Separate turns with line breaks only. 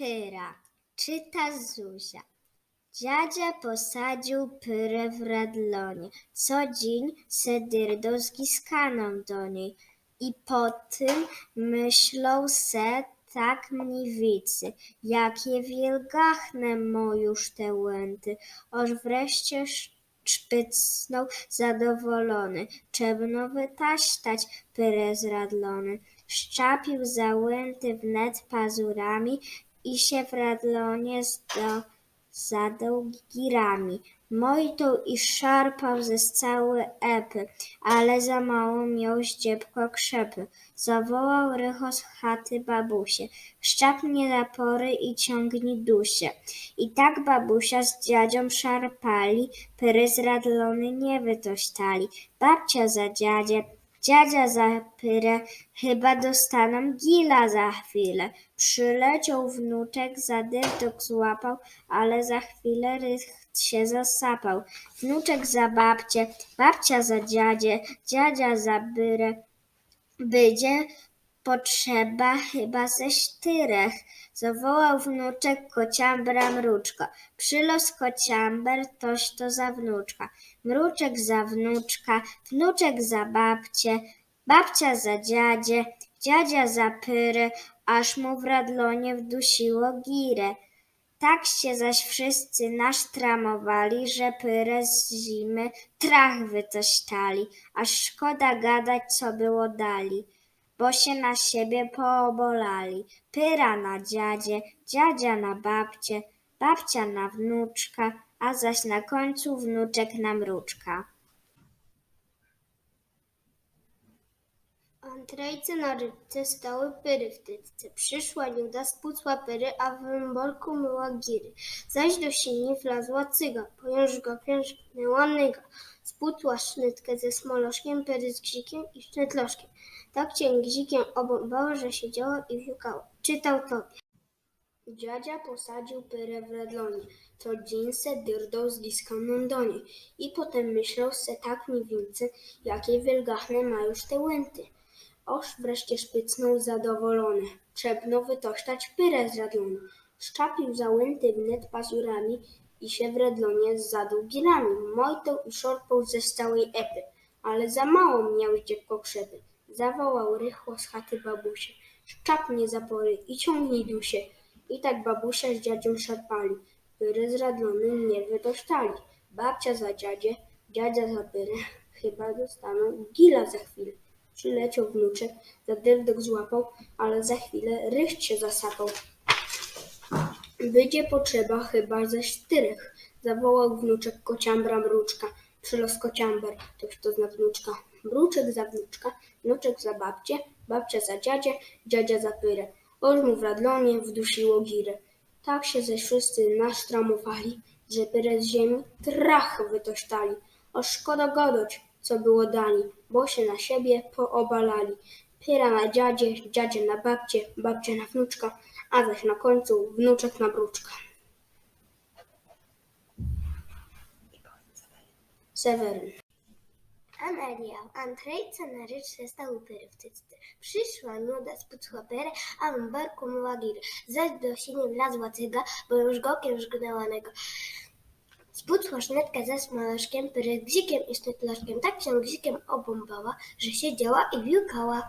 Pyra, czyta Zuzia. Dziadzia posadził pyrę w radlonie, co dzień se giskaną do niej. I po tym myślą se tak mniwicy, jakie wielgachne mojuż te łęty, oż wreszcie sz- szpycnął zadowolony, czebno wytaśtać pyrę z radlony. Szczapił załęty wnet pazurami i się w radlonie zadał girami. Mojtał i szarpał ze cały epy, ale za mało miał zdziebko krzepy. Zawołał rycho z chaty babusie. Szczap mnie zapory i ciągnij dusie. I tak babusia z dziadzią szarpali, pyry z radlony nie wytośtali. Babcia za dziadzie, dziadzia za pyrę, chyba dostaną gila za chwilę. Przyleciał wnuczek, za dyrtok złapał, ale za chwilę rych się zasapał. Wnuczek za babcię, babcia za dziadzie, dziadzia za byrę. Będzie potrzeba chyba ze czterech. Zawołał wnuczek kociambra mruczko. Przylos kociamber, toś to za wnuczka. Mruczek za wnuczka, wnuczek za babcię, babcia za dziadzie, dziadzia za pyrę, aż mu w radlonie wdusiło girę. Tak się zaś wszyscy nasztramowali, że pyrę z zimy trach wytośtali, aż szkoda gadać, co było dali, bo się na siebie poobolali. Pyra na dziadzie, dziadzia na babcie, babcia na wnuczka, a zaś na końcu wnuczek na mruczka.
Andrzejce na rybce stały pyry w tytce. Przyszła Niuda, spucła pyry, a w wymborku myła giry. Zaś do sieni wlazła cyga, pojąż go piężnęła nyga. Spucła sznytkę ze smoloszkiem, pyry z gzikiem i sznytloszkiem. Tak cię gzikiem obąbało, że siedziała i wiukało. Czytał tobie. Dziadzia posadził pyrę w radlonie, co dzień se dyrdał z giskaną do niej. I potem myślał se tak niewincy, jakie wielgachne ma już te łęty. Oż wreszcie szpycnął zadowolony. Trzebno wytośtać pyrę z radlonu. Szczapił załęty wnet pazurami i się w radlonie zadał girami. Mojtał i szorpał ze stałej epy, ale za mało miał dziecko krzepy. Zawołał rychło z chaty babusie. Szczapnie zapory i ciągnij dusie. I tak babusia z dziadzią szarpali. Pyry z radlony nie wytośtali. Babcia za dziadzie, dziadzia za pyrę. Chyba dostaną gila za chwilę. Przyleciał wnuczek, za dyrdok złapał, ale za chwilę rycht się zasapał. Będzie potrzeba chyba ze czterech, zawołał wnuczek kociambra mruczka. Przylos kociamber, to zna wnuczka. Mruczek za wnuczka, wnuczek za babcię, babcia za dziadzie, dziadzia za pyrę. Oż w radlonie wdusiło girę. Tak się ze wszyscy nasztramowali, że pyrę z ziemi trach wytośtali. O szkoda gadać, co było dali, bo się na siebie poobalali. Pyra na dziadzie, dziadzie na babcie, babcia na wnuczka, a zaś na końcu wnuczek na bruczka. Seweryn.
Amelia, stały pyry w tycce. Przyszła nuda, spucła perę, a w barku myła girę. Zaś do sieni wlazła cyga, bo już gokiem żgnęła nego. Spucła szynetkę ze smoloszkiem, pyry gzikiem i sznytloszkiem. Tak się gzikiem obąbała, że siedziała i wiłkała.